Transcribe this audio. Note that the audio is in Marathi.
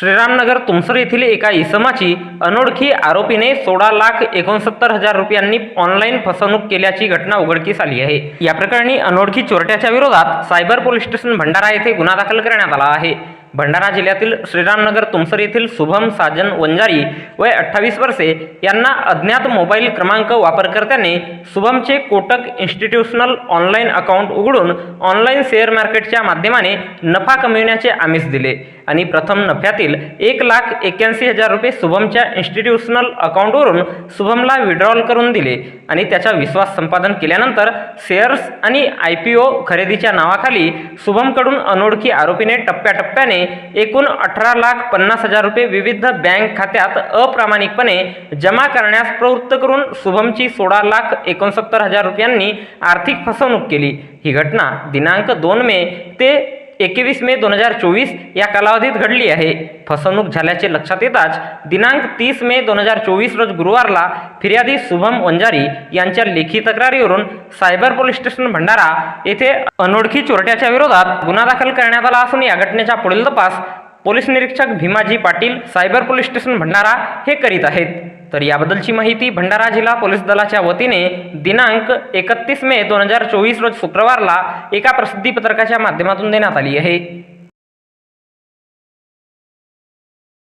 श्रीरामनगर तुमसर येथील एका इसमाची अनोळखी आरोपीने सोळा लाख एकोणसत्तर हजार रुपयांनी ऑनलाईन फसवणूक केल्याची घटना उघडकीस आली आहे. या प्रकरणी अनोळखी चोरट्याच्या विरोधात सायबर पोलीस स्टेशन भंडारा येथे गुन्हा दाखल करण्यात आला आहे. भंडारा जिल्ह्यातील श्रीरामनगर तुमसर येथील शुभम साजन वंजारी वय अठ्ठावीस वर्षे यांना अज्ञात मोबाईल क्रमांक वापरकर्त्याने शुभमचे कोटक इन्स्टिट्यूशनल ऑनलाईन अकाउंट उघडून ऑनलाईन शेअर मार्केटच्या माध्यमाने नफा कमविण्याचे आमिष दिले. आणि प्रथम नफ्यातील एक लाख एक्क्याऐंशी हजार रुपये शुभमच्या इन्स्टिट्यूशनल अकाउंटवरून शुभमला विड्रॉल करून दिले. आणि त्याचा विश्वास संपादन केल्यानंतर शेअर्स आणि आय पी ओ खरेदीच्या नावाखाली शुभमकडून अनोळखी आरोपीने टप्प्याटप्प्याने एकूण अठरा लाख पन्नास हजार रुपये विविध बँक खात्यात अप्रामाणिकपणे जमा करण्यास प्रवृत्त करून शुभमची सोळा लाख एकोणसत्तर हजार रुपयांनी आर्थिक फसवणूक केली. ही घटना दिनांक दोन मे ते एकवीस मे दोन हजार चोवीस या कालावधीत घडली आहे. फसवणूक झाल्याचे लक्षात येताच दिनांक तीस मे दोन हजार चोवीस रोज गुरुवारला फिर्यादी शुभम वंजारी यांच्या लेखी तक्रारीवरून सायबर पोलीस स्टेशन भंडारा येथे अनोळखी चोरट्याच्या विरोधात गुन्हा दाखल करण्यात आला असून या घटनेचा पुढील तपास पोलीस निरीक्षक Bhimaji Patil cyber police station Bhandara हे करीत आहेत. तर याबद्दलची माहिती भंडारा जिल्हा पोलीस दलाच्या वतीने दिनांक एकतीस मे दोन हजार चोवीस रोज शुक्रवारला एका प्रसिद्धीपत्रकाच्या माध्यमातून देण्यात आली आहे.